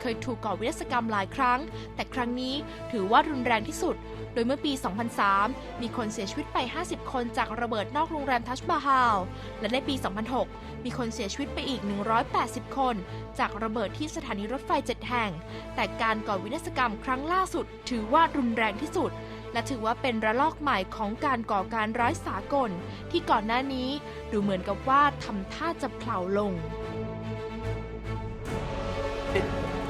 เคยถูกก่อวินาศกรรมหลายครั้ง แต่ครั้งนี้ถือว่ารุนแรงที่สุด โดยเมื่อปี 2003 มีคนเสียชีวิตไป 50 คนจากระเบิดนอกโรงแรมทัชบาฮาลและในปี 2006 มีคนเสียชีวิตไปอีก 180 คน จากระเบิดที่สถานีรถไฟ 7 แห่ง แต่การก่อวินาศกรรมครั้งล่าสุด ถือว่ารุนแรงที่สุดและถือว่าเป็นระลอกใหม่ของการก่อการร้ายสากล ที่ก่อนหน้านี้ดูเหมือนกับว่าทำท่าจะเผาลง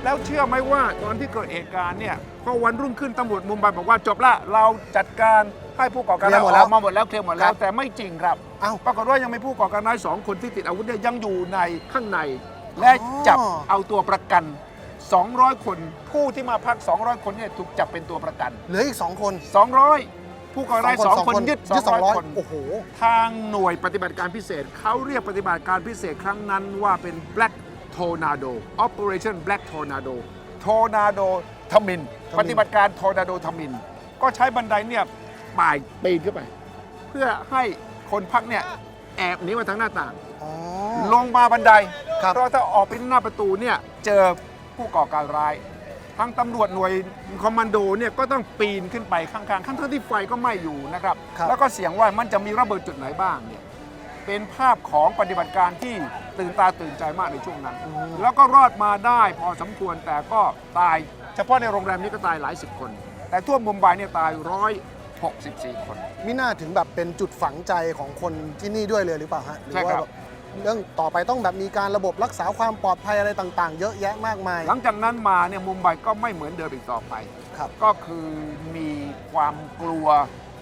แล้วเชื่อไหมว่าตอนที่เกิดเหตุการณ์เนี่ยพอวันรุ่งขึ้นตำรวจมุมไบบอกว่าจบละเราจัดการให้ผู้ก่อการเคลีร้ายร์หมดแล้วออกมาหมดแล้วเคลียร์หมดแล้คว รับแต่ไม่จริงครับเอ้าปรากฏว่ายังมีผู้ก่อการร้ายสองคนที่ติดอาวุธเนี่ยยังอยู่ในข้างใน และจับอ๋อเอาตัวประกัน 200 คนผู้ที่มาพัก 200 คนเนี่ยถูกจับเป็นตัวประกัน เหลืออีกสองคน200 ผู้ก่อการร้ายสองคนยึดยึดสองร้อย200คน โอ้โห ทางหน่วยปฏิบัติการพิเศษ เขาเรียกปฏิบัติการพิเศษครั้งนั้นว่าเป็น Black Tornado Operation Black Tornado Tornado ทมิน ทมินปฏิบัติการ Tornado ทมิน ก็ใช้บันไดเนี่ยป่าย ปีนขึ้นไป เพื่อให้คนพักเนี่ยแอบหนีมาทางหน้าต่าง อ๋อ ลงมาบันไดครับ เพราะถ้าออกไปหน้าประตูเนี่ยเจอผู้ก่อการร้าย ทางตำรวจหน่วยคอมมานโดเนี่ยก็ต้องปีนขึ้นไปข้างๆทั้งๆที่ไฟก็ไหม้อยู่นะครับ ครับ แล้วก็เสียงว่ามันจะมีระเบิดจุดไหนบ้างเนี่ย เป็นภาพของปฏิบัติการที่ตื่นตาตื่นใจมากในช่วงนั้น แล้วก็รอดมาได้พอสมควรแต่ก็ตาย เฉพาะในโรงแรมนี้ก็ตายหลายสิบคน แต่ทั่วมุมไบเนี่ยตายร้อยหกสิบสี่คน มิน่าถึงแบบเป็นจุดฝังใจของคนที่นี่ด้วยเลยหรือเปล่าฮะหรือใช่ว่าครับ แบบเรื่องต่อไปต้องแบบมีการระบบรักษาความปลอดภัยอะไรต่าง ๆ เยอะแยะมากมายหลังจากนั้นมาเนี่ยมุมไบก็ไม่เหมือนเดิมอีกต่อไป ครับ ก็คือมีความกลัว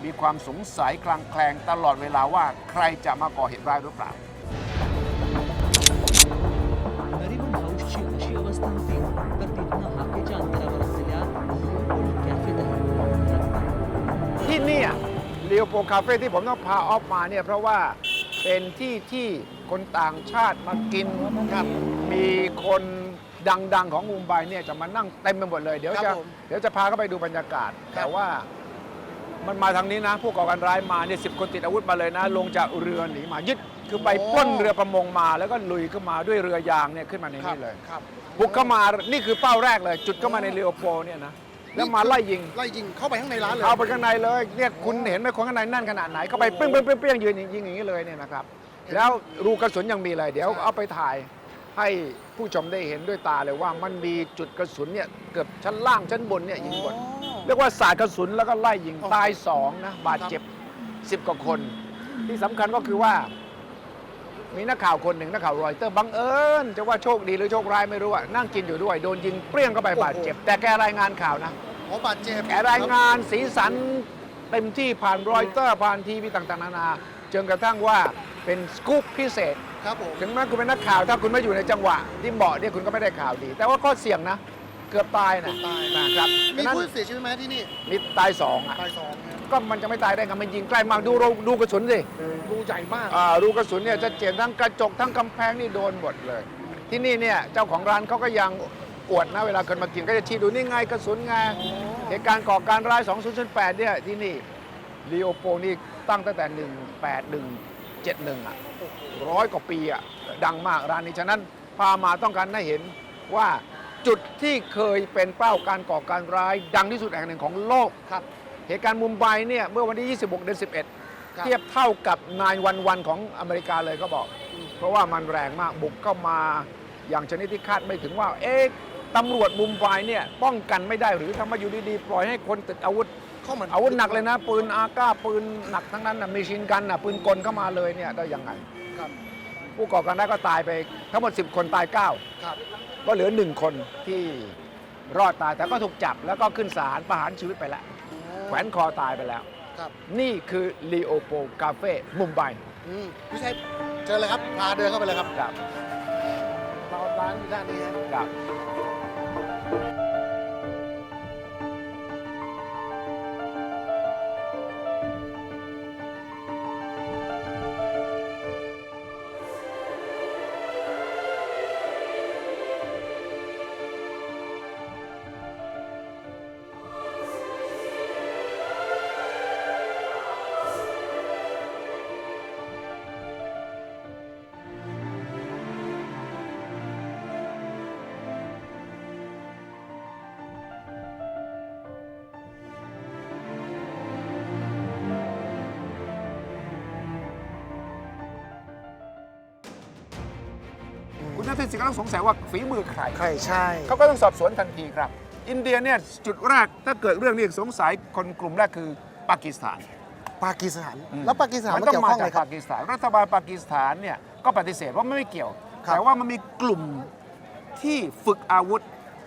มีความสงสัยคลางแคลงตลอดเวลาว่าใครจะมาก่อเหตุร้ายหรือเปล่า Nariman हाऊसची अशी अवस्था होती तर तिथनं हाकेच्या अंतरावर असलेल्या Leopold कॅफेतही Ratna ที่เนี่ยเรียวโปคาเฟ่ที่ผมต้องพาออฟมาเนี่ยเพราะว่าเป็นที่ที่คนต่างชาติมากินครับมีคนดัง ๆ ของมุมไบเนี่ยจะมานั่งเต็มไปหมดเลย เดี๋ยว ครั จะ บผม เดี๋ยวจะพาเข้าไปดูบรรยากาศ ครับ แต่ว่า มันมาทางนี้นะ ผู้ก่อการร้ายมาเนี่ยสิบคนติดอาวุธมาเลยนะ ลงจากเรือหนีมายึดคือไปปล้นเรือประมงมาแล้วก็ลุยขึ้นมาด้วยเรือยางเนี่ยขึ้นมาในนี้เลยครับบุกเข้ามานี่คือเป้าแรกเลย จุดเข้ามาในเรียวโปเนี่ยนะแล้วมาไล่ยิงไล่ยิงเข้าไปข้างในร้านเลยเอาไปข้างในเลยเนี่ยคุณเห็นไหมคนข้างในนั่นขนาดไหนเข้าไปเปี้ยงเปี้ยงเปี้ยงเปี้ยงยืนยิงอย่างนี้เลยเนี่ยนะครับแล้วรูกระสุนยังมีเลยเดี๋ยวเอาไปถ่ายให้ ผู้ชมได้เห็นด้วยตาเลยว่ามันมีจุดกระสุนเนี่ยเกือบชั้นล่างชั้นบนเนี่ยยิงหมดเรียกว่าสาดกระสุนแล้วก็ไล่ยิงโอ้โหตายสองนะบาดเจ็บสิบกว่าคน ที่สำคัญก็คือว่า มีนักข่าวคนหนึ่งนักข่าวรอยเตอร์บังเอิญจะว่าโชคดีหรือโชคร้ายไม่รู้อะนั่งกินอยู่ด้วยโดนยิงเปรี้ยงเข้าไปบาดเจ็บ แต่แกรายงานข่าวนะอ๋อบาดเจ็บแกรายงานสีสันเต็มที่ผ่านรอยเตอร์ผ่านทีวีต่างๆนานาจนกระทั่งว่าเป็นสกู๊ปพิเศษ ครับผม ถึงแม้คุณเป็นนักข่าวถ้าคุณไม่อยู่ในจังหวะที่เหมาะเนี่ยคุณก็ไม่ได้ข่าวดี แต่ว่าก็เสี่ยงนะ เกือบตายนะตาย นะครับมีดังนั้นผู้เสียชีวิตไหมที่นี่นี่ตายสองอะตายสองนะก็มันจะไม่ตายได้ไงมันยิงใกล้มากดูรูดูกระสุนสิรูใหญ่มากอ่ารูกระสุนเนี่ยจะเจ็บทั้งกระจกทั้งกำแพงนี่โดนหมดเลย ที่นี่เนี่ยเจ้าของร้านเขาก็ยังอวดนะเวลาคนมากินก็จะชี้ดูนี่ไงกระสุนไงเหตุการณ์ก่อการร้าย 2008 เนี่ยที่นี่ลีโอโปนี่ตั้งตั้งแต่ 18171อะร้อยกว่าปีอะดังมากร้านนี้ฉะนั้นพามาต้องการให้เห็นว่าจุดที่เคยเป็นเป้าการก่อการร้าย ดังที่สุดแห่งหนึ่งของโลกครับ เหตุการณ์มุมไบเนี่ยเมื่อวันที่ 26 เดือน 11ครับเทียบเท่ากับนายวันวันของอเมริกาเลยก็บอก เพราะว่ามันแรงมากบุกเข้ามาอย่างชนิดที่คาดไม่ถึงว่า เอ๊ะตำรวจมุมไบเนี่ยป้องกันไม่ได้หรือทำไมาอยู่ดีๆ ปล่อยให้คนติดอาวุธ เข้ามาอาวุธหนักเลยนะ ปืนอาก้าปืนหนักทั้งนั้นนะมีชินกันนะปืนกลเข้ามาเลยเนี่ยได้ยังไง ครับผู้ก่อการร้ายก็ตายไปทั้งหมด 10 คนตาย 9 ครับ ก็เหลือหนึ่งคนที่รอดตายแต่ก็ถูกจับแล้วก็ขึ้นศาลประหารชีวิตไปแล้ว แขวนคอตายไปแล้ว ครับ นี่คือลีโอโปคาเฟ่มุมไบอืมพี่ชัยเชิญเลยครับ พาเดินเข้าไปเลยครับครับ เราร้านอยู่ด้านนี้ฮะครับ คุณทักษิณก็ต้องสงสัยว่าฝีมือใครใครใช่ เขาก็ต้องสอบสวนทันทีครับ อินเดียเนี่ยจุดแรกถ้าเกิดเรื่องนี้สงสัยคนกลุ่มแรกคือปากีสถานปากีสถานแล้วปากีสถานมัมันต้อเกี่ยงวมาข้องจาอะไรกครับปากีสถานรัฐบาลปากีสถานเนี่ยก็ปฏิเสธว่าไม่เกี่ยวครับแต่ว่ามันมีกลุ่มที่ฝึกอาวุธ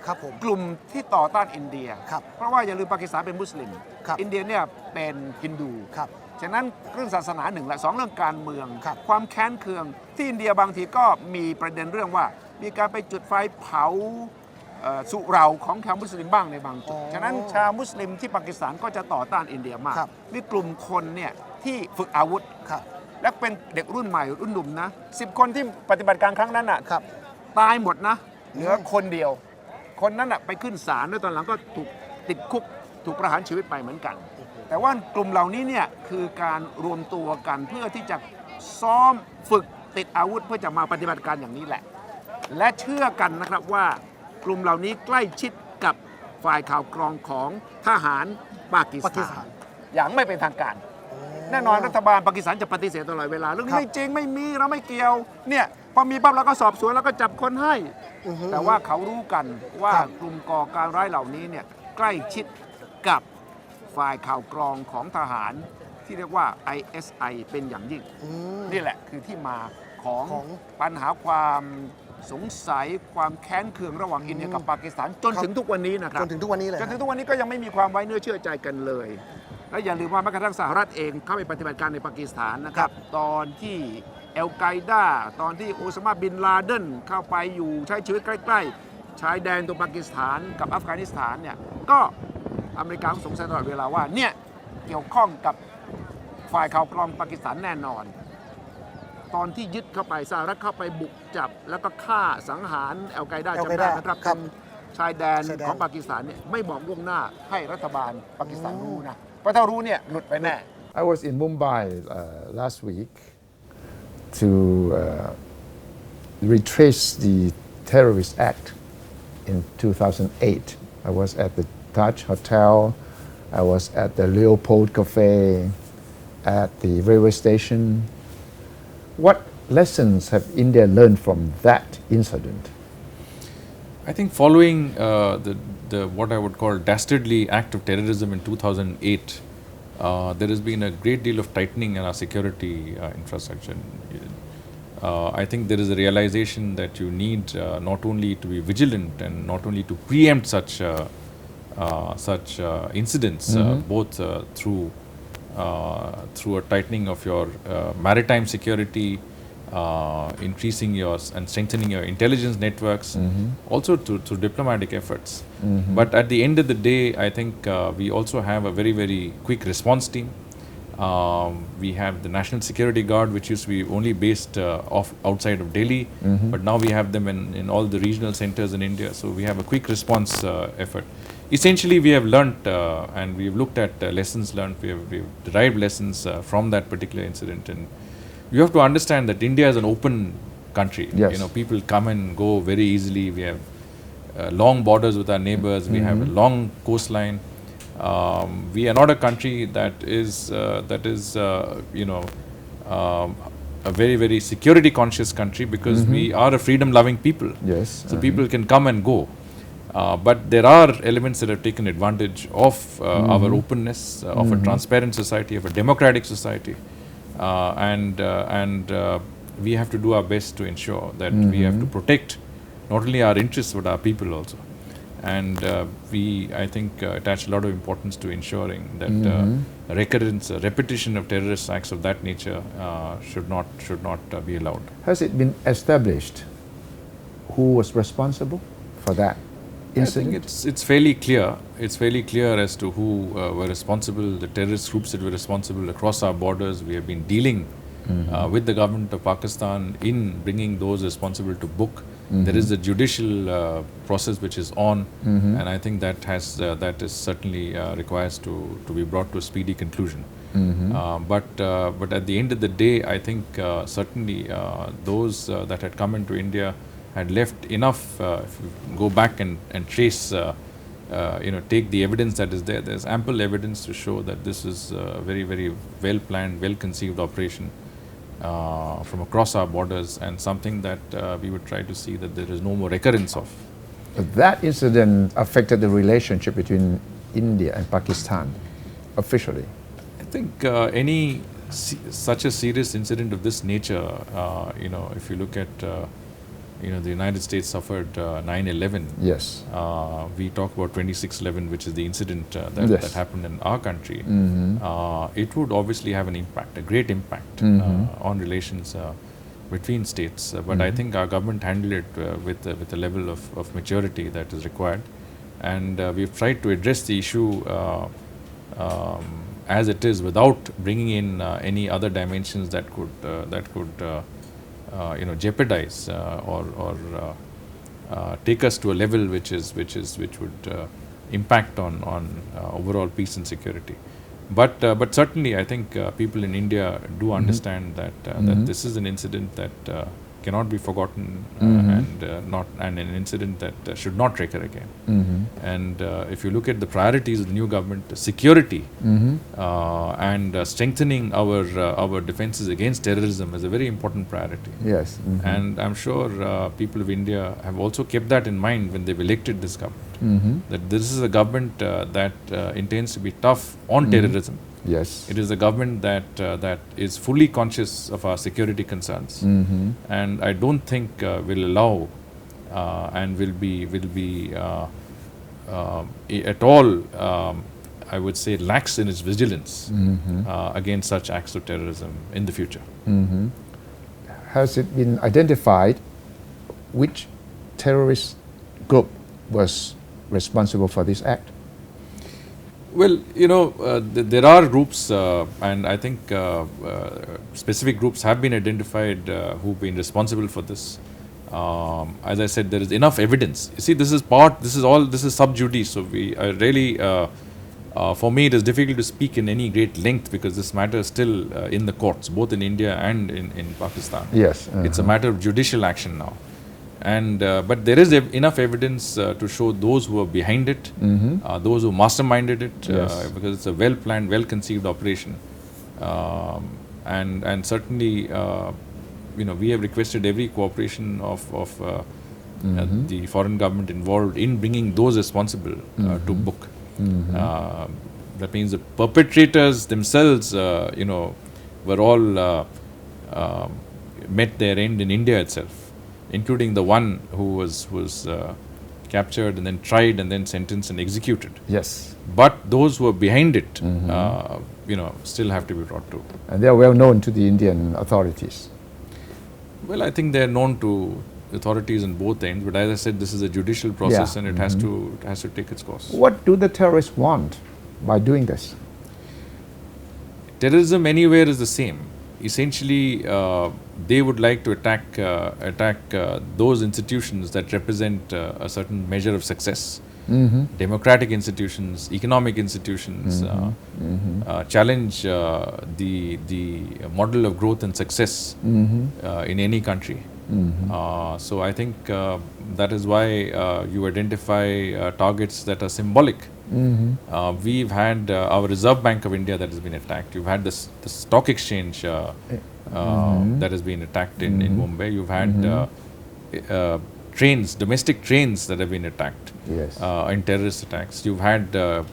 ครับผมกลุ่มที่ต่อต้านอินเดียครับเพราะว่าอย่าลืมปากีสถานเป็นมุสลิมครับอินเดียเนี่ยเป็นฮินดูครับ ฉะนั้นเรื่องศาสนาหนึ่งและสองเรื่องการเมือง ครับ ความแค้นเคือง ที่อินเดียบางทีก็มีประเด็นเรื่องว่า มีการไปจุดไฟเผาเอ่อสุเหราของชาวมุสลิมบ้างในบางจุดฉะนั้นชาวมุสลิมที่ปากีสถานก็จะต่อต้านอินเดียมาก ครับ มีกลุ่มคนเนี่ยที่ฝึกอาวุธ ครับ และเป็นเด็กรุ่นใหม่รุ่นหนุ่มนะสิบคนที่ปฏิบัติการครั้งนั้นอะ ครับ ตายหมดนะ เหลือคนเดียว คนนั้นอะไปขึ้นศาลแล้วตอนหลังก็ถูกติดคุก ถูกประหารชีวิตไปเหมือนกัน แต่ว่ากลุ่มเหล่านี้เนี่ยคือการรวมตัวกันเพื่อที่จะซ้อมฝึกติดอาวุธเพื่อจะมาปฏิบัติการอย่างนี้แหละ และเชื่อกันนะครับว่ากลุ่มเหล่านี้ใกล้ชิดกับฝ่ายข่าวกรองของทหารปากีสปากีสถาถานน อย่างไม่เป็นทางการ แน่นอนรัฐบาลปากีสถานจะปฏิเสธตลอดเวลาเรื่องคนี้รับ ไม่จริงไม่มีเราไม่เกี่ยวเนี่ยพอมีปั๊บเราก็สอบสวนแล้วก็จับคนให้ อือฮึ แต่ว่าเขารู้กันว่าครับ กลุ่มก่อการร้ายเหล่านี้เนี่ยใกล้ชิด กับฝ่ายข่าวกรองของทหารที่เรียกว่า ISI เป็นอย่างยิ่ง อืม นี่แหละคือที่มาของของปัญหาความสงสัยความแค้นเคืองระหว่างอินเดียกับปากีสถานจนครับ ถึงทุกวันนี้นะครัจบ นถึงทุกวันนี้เลยจนถึงฮะทุกวันนี้ก็ยังไม่มีความไว้เนื้อเชื่อใจกันเลย และอย่าลืมว่าแม้กระทั่งสหรัฐเองเข้าไปปฏิบัติการในปากีสถานนะครับ ตอนที่เอลไกดาตอนที่โอซามาบินลาเดนเข้าไปอยู่ใช้ชีวิตใกล้ ๆ ชายแดนตรงปากีสถานกับอัฟกานิสถานเนี่ยก็ อเมริกาก็สงสัยตลอดเวลาว่าเนี่ยเกี่ยวข้องกับฝ่ายข่าวกรองปากีสถานแน่นอน ตอนที่ยึดเข้าไปสหรัฐเข้าไปบุกจับ แล้วก็ฆ่าสังหารเอลไกดาอัลจำไกได้ดานะครับครับเป็นชายแดนชายแดน ของปากีสถานเนี่ยไม่บอกล่วงหน้าให้รัฐบาลปากีสถานรู้นะเพราะถ้ารู้เนี่ยหลุดไปแน่ I was in Mumbai uh, last week to uh, retrace the terrorist act in 2008. I was at the Hotel, I was at the Leopold Cafe, at the railway station. What lessons have India learned from that incident? I think following uh, the, the what I would call dastardly act of terrorism in 2008, uh, there has been a great deal of tightening in our security uh, infrastructure. Uh, I think there is a realization that you need uh, not only to be vigilant and not only to preempt such uh, such uh, incidents, uh, both uh, through uh, through a tightening of your uh, maritime security, uh, increasing your s- and strengthening your intelligence networks, also to, through diplomatic efforts. But at the end of the day, I think uh, we also have a very very quick response team. Um, we have the National Security Guard, which used to be only based uh, off outside of Delhi, but now we have them in, in all the regional centers in India. So we have a quick response uh, effort. Essentially, we have learnt uh, and we have looked at uh, lessons learned. We have, we have derived lessons uh, from that particular incident, and you have to understand that India is an open country. Yes. You know, people come and go very easily. We have uh, long borders with our neighbors. We have a long coastline. Um, we are not a country that is uh, that is uh, you know um, a very very security conscious country because we are a freedom loving people. Yes, So uh-huh. people can come and go. Uh, but there are elements that have taken advantage of uh, our openness, uh, of a transparent society, of a democratic society, uh, and uh, and uh, we have to do our best to ensure that we have to protect not only our interests but our people also. And uh, we, I think, uh, attach a lot of importance to ensuring that uh, recurrence, uh, repetition of terrorist acts of that nature uh, should not should not uh, be allowed. Has it been established who was responsible for that I think it's it's fairly clear. It's fairly clear as to who uh, were responsible. The terrorist groups that were responsible across our borders. We have been dealing uh, with the government of Pakistan in bringing those responsible to book. There is a judicial uh, process which is on, and I think that has uh, that is certainly uh, requires to to be brought to a speedy conclusion. Uh, but uh, but at the end of the day, I think uh, certainly uh, those uh, that had come into India had left enough. Uh, if you go back and and trace, uh, uh, you know, take the evidence that is there. There's ample evidence to show that this is a very very well planned, well conceived operation. uh, from across our borders and something that uh, we would try to see that there is no more recurrence of. That incident affected the relationship between India and Pakistan officially. I think uh, any such a serious incident of this nature, uh, you know, if you look at, uh, you know, the United States suffered uh, 9/11. Yes. Uh, we talk about 26/11, which is the incident uh, that, Yes. that happened in our country. Mhm. Uh, it would obviously have an impact, a great impact Mhm. uh, on relations uh, between states. Uh, but I Mhm. think our government handled it uh, with uh, with a level of, of maturity that is required, and uh, we've tried to address the issue. Uh, um, as it is, without bringing in uh, any other dimensions that could uh, that could you know jeopardize uh, or or uh, uh, take us to a level which is which is which would uh, impact on on uh, overall peace and security. But uh, but certainly, I think uh, people in India do understand that uh, Mhm. that this is an incident that uh, cannot be forgotten uh, Mhm. and uh, not and an incident that uh, should not recur again. Mm-hmm. And uh, if you look at the priorities of the new government, security Mm-hmm. uh, and uh, strengthening our uh, our defenses against terrorism is a very important priority. Yes. mhm. And I'm sure uh, people of India have also kept that in mind when they've elected this government. Mhm. That this is a government uh, that uh, intends to be tough on Mhm. terrorism. Yes. It is a government that uh, that is fully conscious of our security concerns, Mm-hmm. and I don't think uh, will allow uh, and will be will be uh, um, at all. Um, I would say lax in its vigilance Mm-hmm. uh, against such acts of terrorism in the future. Mm-hmm. Has it been identified which terrorist group was responsible for this act? Well, you know, uh, th- there are groups, uh, and I think uh, uh, specific groups have been identified uh, who've been responsible for this. Um, as I said, there is enough evidence. You see, this is part. This is all. This is sub judice. So we I really, uh, uh, for me, it is difficult to speak in any great length because this matter is still uh, in the courts, both in India and in, in Pakistan. Yes. It's a uh-huh. matter of judicial action now, and uh, but there is ev- enough evidence uh, to show those who are behind it, Mhm. uh, those who masterminded it, Yes. uh, because it's a well planned, well conceived operation, um, and and certainly. Uh, you know, we have requested every cooperation of, of uh, uh, Mhm. the foreign government involved in bringing those responsible uh, to Mhm. book. Mhm. Uh, that means the perpetrators themselves, uh, you know, were all uh, met their end in India itself, including the one who was was uh, captured and then tried and then sentenced and executed. yes. But those who are behind it, Mhm. uh, you know, still have to be brought to. And they are well known to the Indian authorities. Well, I think they are known to authorities on both ends. But as I said, this is a judicial process, Yeah. and it has Mhm. to it has to take its course. What do the terrorists want by doing this? terrorism anywhere is the same. Essentially, uh, they would like to attack uh, attack uh, those institutions that represent uh, a certain measure of success. Mm-hmm. Democratic institutions, economic institutions, uh, Mm-hmm. uh, challenge uh, the the model of growth and success Mm-hmm. uh, in any country. Mm-hmm. Uh, so I think uh, that is why uh, you identify uh, targets that are symbolic. Mm-hmm. Uh, we've had uh, our Reserve Bank of India that has been attacked. You've had this the stock exchange uh, uh, Mhm. that has been attacked in, in Mhm. Mumbai. You've had Mhm. uh, uh, trains, domestic trains that have been attacked Yes. uh, in terrorist attacks. You've had uh,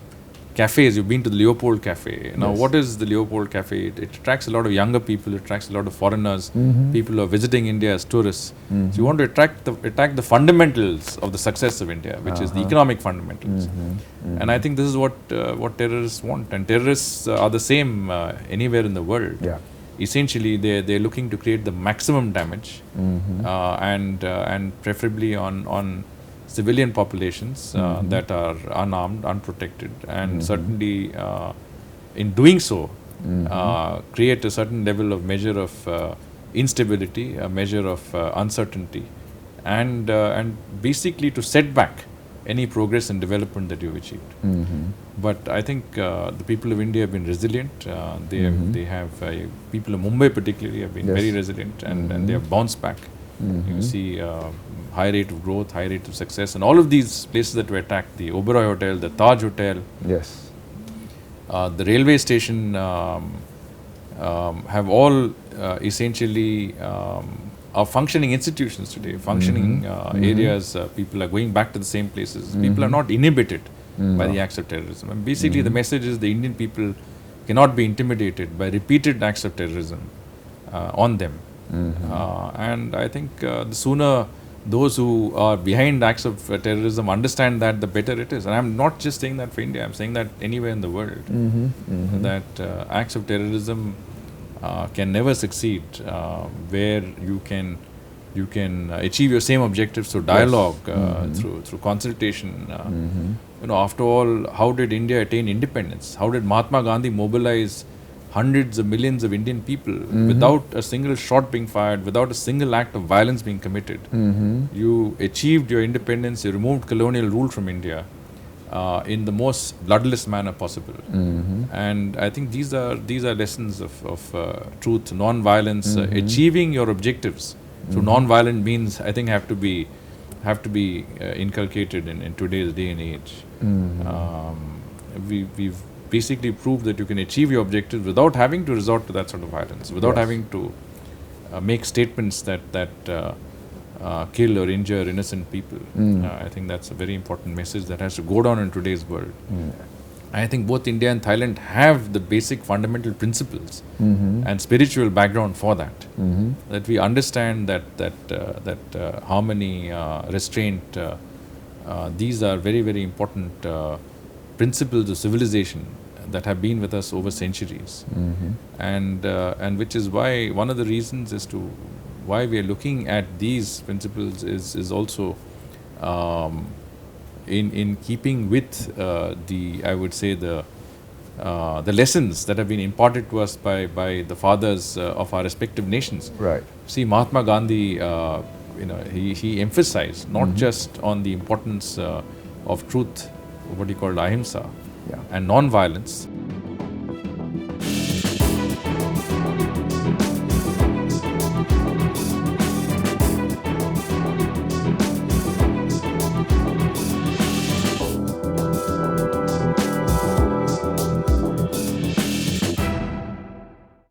cafes. You've been to the Leopold Cafe. Now, Yes. what is the Leopold Cafe? It, it attracts a lot of younger people. It attracts a lot of foreigners. Mhm. People who are visiting India as tourists. So Mhm. you want to attract the attack the fundamentals of the success of India, which is the Uh-huh. economic fundamentals. Mhm. And I think this is what uh, what terrorists want. And terrorists uh, are the same uh, anywhere in the world. Yeah. Essentially, they they're looking to create the maximum damage, Mhm. uh, and uh, and preferably on on civilian populations uh, Mhm. that are unarmed, unprotected, and Mhm. certainly uh, in doing so, Mhm. uh, create a certain level of measure of uh, instability, a measure of uh, uncertainty, and uh, and basically to set back any progress and development that you've achieved. Mhm. But I think uh, the people of India have been resilient. Uh, they have, Mhm. they have uh, people of Mumbai particularly have been Yes. very resilient and, and they Mhm. have bounced back. You Mhm. see uh, high rate of growth, high rate of success, and all of these places that were attacked, the Oberoi Hotel, the Taj Hotel, Yes. uh, the railway station um, um, have all uh, essentially um, are functioning institutions today, functioning uh, areas. Uh, people are going back to the same places. People are not inhibited by the acts of terrorism. And basically, the message is the Indian people cannot be intimidated by repeated acts of terrorism uh, on them. Uh, and I think uh, the sooner those who are behind acts of uh, terrorism understand that, the better it is. And I'm not just saying that for India, I'm saying that anywhere in the world. That uh, acts of terrorism uh, can never succeed uh, where you can you can uh, achieve your same objectives through dialog uh, through through consultation uh, you know after all how did india attain independence how did mahatma gandhi mobilize hundreds of millions of indian people without a single shot being fired without a single act of violence being committed. You achieved your independence you removed colonial rule from india uh, in the most bloodless manner possible. And I think these are these are lessons of, of uh, truth, non-violence, uh, achieving your objectives through non-violent means. I think have to be have to be uh, inculcated in, in today's day and age. Um, we, we've basically prove that you can achieve your objectives without having to resort to that sort of violence, without Yes. having to uh, make statements that that uh, uh, kill or injure innocent people. Uh, I think that's a very important message that has to go down in today's world. I think both India and Thailand have the basic fundamental principles and spiritual background for that. That we understand that that uh, that uh, harmony, uh, restraint, uh, uh, these are very very important uh, principles of civilization that have been with us over centuries, and uh, and which is why one of the reasons as to why we are looking at these principles is is also. Um, in in keeping with uh, the I would say the uh, the lessons that have been imparted to us by by the fathers uh, of our respective nations. Right. See, Mahatma Gandhi, uh, you know, he he emphasized not just on the importance uh, of truth, what he called ahimsa, Yeah. and non-violence,